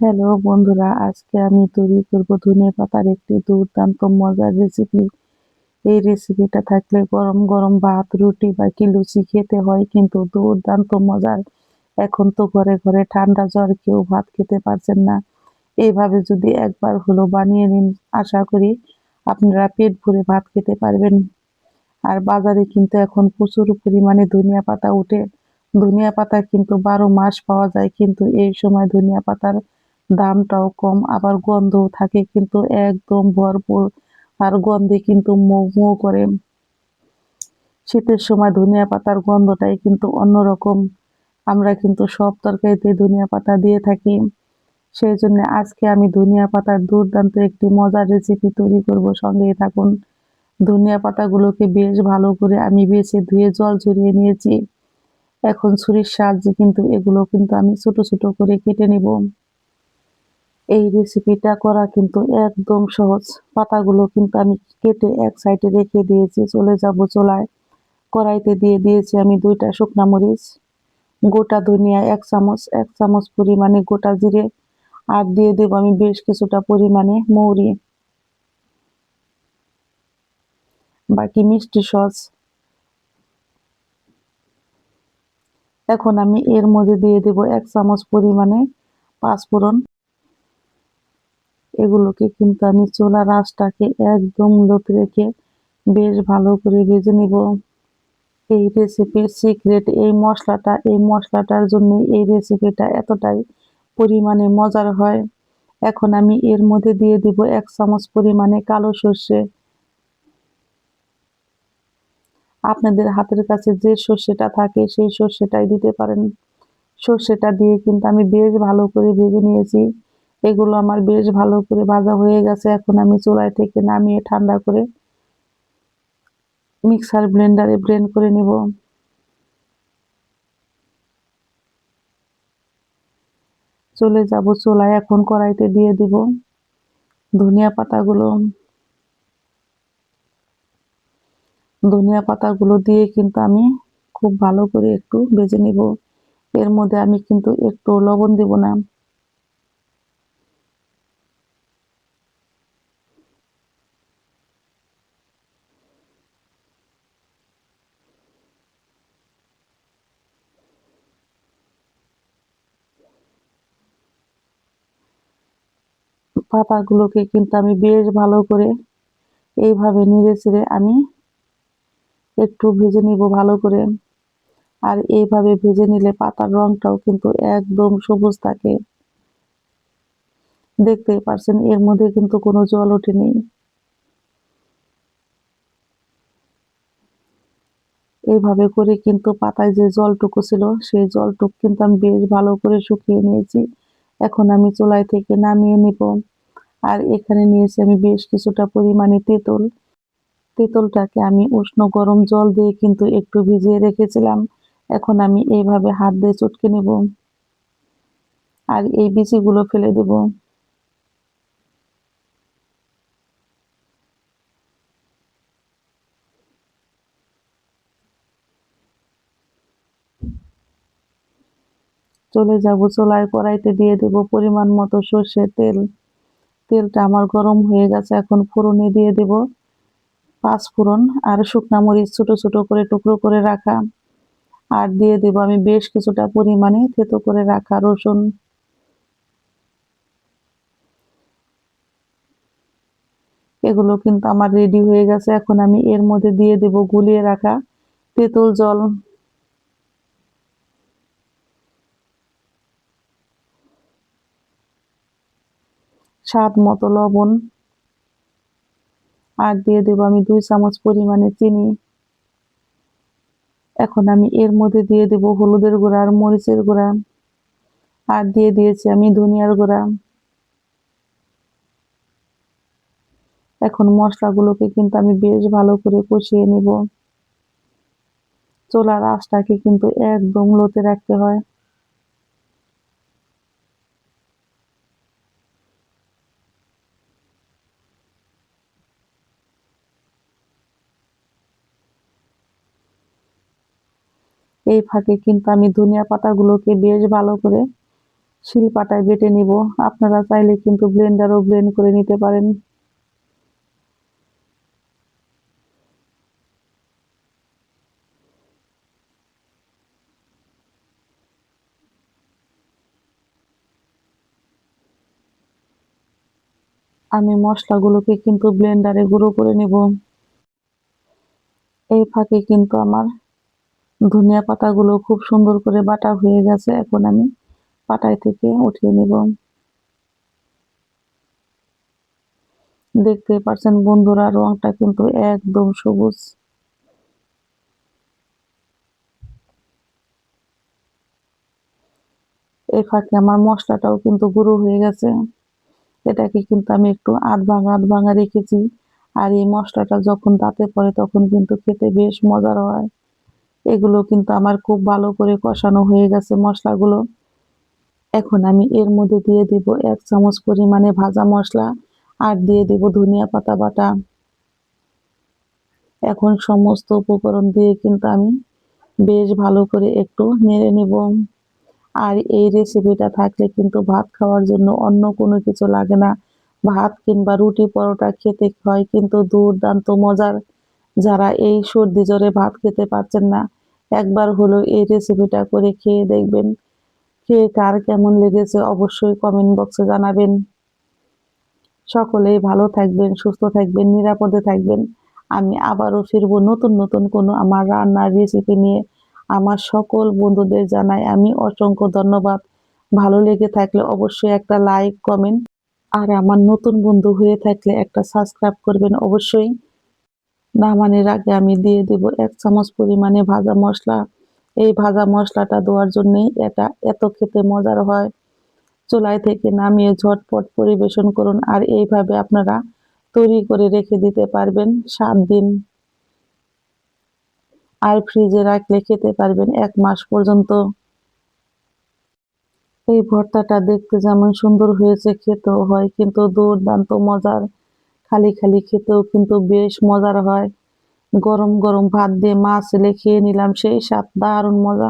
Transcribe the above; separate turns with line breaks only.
Hello বন্ধুরা, আজকে আমি তৈরি করব ধনে পাতার একটি দুর্দান্ত মজার রেসিপি এই রেসিপিটা থাকলে গরম গরম ভাত, রুটি বা কি লুচি খেতে হয়, কিন্তু দুর্দান্ত মজার। এখন তো ঘরে ঘরে ঠান্ডা জ্বর, কেউ ভাত খেতে পারছেন না। এইভাবে যদি একবার হলো বানিয়ে নিন, আশা করি আপনারা পেট ভরে ভাত খেতে পারবেন। আর বাজারে কিন্তু এখন প্রচুর পরিমাণে ধনিয়া পাতা উঠে। ধনিয়া পাতা কিন্তু বারো মাস পাওয়া যায়, কিন্তু এই সময় ধনিয়া পাতার দামটাও কম, আবার গন্ধও থাকে কিন্তু একদম ভরপুর। আর গন্ধে কিন্তু মৌ মৌ করে। শীতের সময় ধনিয়া পাতার গন্ধটাই কিন্তু অন্যরকম। আমরা কিন্তু সব তরকারিতে ধনিয়া পাতা দিয়ে থাকি। সেই জন্য আজকে আমি ধনিয়া পাতার দুর্দান্ত একটি মজার রেসিপি তৈরি করব। সঙ্গেই থাকুন। ধনিয়া পাতাগুলোকে বেশ ভালো করে আমি বেছে ধুয়ে জল ঝরিয়ে নিয়েছি। এখন ছুরির সাহায্যে কিন্তু এগুলো কিন্তু আমি ছোট ছোট করে কেটে নিব। এই রেসিপিটা করা কিন্তু একদম সহজ। পাতাগুলো কিন্তু আমি কেটে এক সাইডে রেখে দিয়েছি। চলে যাব চোলায়। কড়াইতে দিয়ে দিয়েছি আমি দুইটা শুকনা মরিচ, গোটা ধনিয়া এক চামচ এক চামচ পরিমাণে গোটা জিরে, আর দিয়ে দেব আমি বেশ কিছুটা পরিমাণে মৌরি। বাকি মিষ্টি সস। এখন আমি এর মধ্যে দিয়ে দেব এক চামচ পরিমাণে পাঁচফোড়ন এগুলোকে কিন্তু আমি চোলা রাসটাকে একদম লোতে রেখে বেশ ভালো করে ভেজে নিব। এই রেসিপির সিক্রেট এই মশলাটা, এই মশলাটার জন্য এই রেসিপিটা এতটাই পরিমাণে মজার হয়। এখন আমি এর মধ্যে দিয়ে দিব এক চামচ পরিমাণে কালো সর্ষে। আপনাদের হাতের কাছে যে সর্ষেটা থাকে সেই সর্ষেটাই দিতে পারেন। সর্ষেটা দিয়ে কিন্তু আমি বেশ ভালো করে ভেজে নিয়েছি। এগুলো আমার বেশ ভালো করে ভাজা হয়ে গেছে। এখন আমি চুলায় থেকে নামিয়ে ঠান্ডা করে মিক্সার ব্লেন্ডারে ব্লেন্ড করে নিব। চলে যাব চুলায়, এখন কড়াইতে দিয়ে দিব ধনিয়া পাতাগুলো। ধনিয়া পাতাগুলো দিয়ে কিন্তু আমি খুব ভালো করে একটু ভেজে নিব। এর মধ্যে আমি কিন্তু একটু লবণ দেব না। পাতাগুলোকে কিন্তু আমি বেশ ভালো করে এইভাবে নিড়ে ছিঁড়ে আমি একটু ভেজে নিব ভালো করে। আর এইভাবে ভেজে নিলে পাতার রংটাও কিন্তু একদম সবুজ থাকে। দেখতেই পারছেন, এর মধ্যে কিন্তু কোনো জল ওঠেনি এইভাবে করে কিন্তু পাতায় যে জলটুকু ছিল, সেই জলটুকু কিন্তু আমি বেশ ভালো করে শুকিয়ে নিয়েছি। এখন আমি চুলাই থেকে নামিয়ে নিব। আর এখানে নিয়েছি আমি বেশ কিছুটা পরিমাণে তেঁতুল। তেঁতুলটাকে আমি উষ্ণ গরম জল দিয়ে কিন্তু একটু ভিজিয়ে রেখেছিলাম। এখন আমি এইভাবে হাত দিয়ে চটকে নেব আর এই বিচিগুলো ফেলে দেব। চলে যাব চোলায় কড়াইতে দিয়ে দেব পরিমাণ মতো সর্ষের তেল। তেলটা আমার গরম হয়ে গেছে, এখন ফোড়নে দিয়ে দেব পাঁচ ফোড়ন আর শুকনা মরিচ ছোট ছোট করে টুকরো করে রাখা। আর দিয়ে দেব আমি বেশ কিছুটা পরিমাণে থেতো করে রাখা রসুন। এগুলো কিন্তু আমার রেডি হয়ে গেছে, এখন আমি এর মধ্যে দিয়ে দেব গুলিয়ে রাখা তেঁতুল জল। স্বাদ মতো লবণ। আর দিয়ে দেবো আমি দুই চামচ পরিমাণে চিনি। এখন আমি এর মধ্যে দিয়ে দেব হলুদের গুঁড়া আর মরিচের গুঁড়া। আর দিয়ে দিয়েছি আমি ধনিয়ার গুঁড়া। এখন মশলাগুলোকে কিন্তু আমি বেশ ভালো করে কষিয়ে নেব। চোলার আঁচটাকে কিন্তু একদম লোতে রাখতে হয়। এই ফাঁকে কিন্তু আমি ধনিয়া পাতাগুলোকে বেশ ভালো করে শিলপাটায় বেটে নিব। আপনারা চাইলে কিন্তু ব্লেন্ডারও ব্লেন্ড করে নিতে পারেন। আমি মশলাগুলোকে কিন্তু ব্লেন্ডারে গুঁড়ো করে নেব। এই ফাঁকে কিন্তু আমার ধনিয়া পাতাগুলো খুব সুন্দর করে বাটা হয়ে গেছে। এখন আমি পাটায় থেকে উঠিয়ে নেব। দেখতে পাচ্ছেন বন্ধুরা, রংটা কিন্তু একদম সবুজ। এই ফাঁকে আমার মশলাটাও কিন্তু গুঁড়ো হয়ে গেছে। এটাকে কিন্তু আমি একটু আধ ভাঙা আধ ভাঙা রেখেছি। আর এই মশলাটা যখন দাঁতে পড়ে তখন কিন্তু খেতে বেশ মজার হয়। এগুলো কিন্তু আমার খুব ভালো করে কষানো হয়ে গেছে মশলাগুলো। এখন আমি এর মধ্যে দিয়ে দিব এক চামচ পরিমাণে ভাজা মশলা আর দিয়ে দেব ধনিয়া পাতা বাটা। এখন সমস্ত উপকরণ দিয়ে কিন্তু আমি বেশ ভালো করে একটু নেড়ে নেব। আর এই রেসিপিটা থাকলে কিন্তু ভাত খাওয়ার জন্য অন্য কোনো কিছু লাগে না। ভাত কিংবা রুটি পরোটা খেতে হয় কিন্তু দুর্দান্ত মজার। যারা এই সর্দি জ্বরে ভাত খেতে পারছেন না একবার হলো এই রেসিপিটা করে খেয়ে দেখবেন। খেয়ে কার কেমন লেগেছে অবশ্যই কমেন্ট বক্সে জানাবেন। সকলেই ভালো থাকবেন, সুস্থ থাকবেন, নিরাপদে থাকবেন। আমি আবারও ফিরবো নতুন নতুন কোনো আমার রান্নার রেসিপি নিয়ে। আমার সকল বন্ধুদের জানাই আমি অসংখ্য ধন্যবাদ। ভালো লেগে থাকলে অবশ্যই একটা লাইক কমেন্ট আর আমার নতুন বন্ধু হয়ে থাকলে একটা সাবস্ক্রাইব করবেন অবশ্যই। নামানোর আগে আমি দিয়ে দেব এক চামচ পরিমাণে ভাজা মশলা। এই ভাজা মশলাটা দেওয়ার জন্যই এটা এত খেতে মজার হয়। চুলাই থেকে নামিয়ে ঝটপট পরিবেশন করুন আর এইভাবে আপনারা তৈরি করে রেখে দিতে পারবেন সাত দিন। আর ফ্রিজে রাখলে খেতে পারবেন এক মাস পর্যন্ত। এই ভর্তাটা দেখতে যেমন সুন্দর হয়েছে, খেতেও হয়, কিন্তু দুর্দান্ত মজার। খালি খালি খেতেও কিন্তু বেশ মজার হয়। গরম গরম ভাত দিয়ে মাছ এলে খেয়ে নিলাম সেই স্বাদ দারুণ মজা।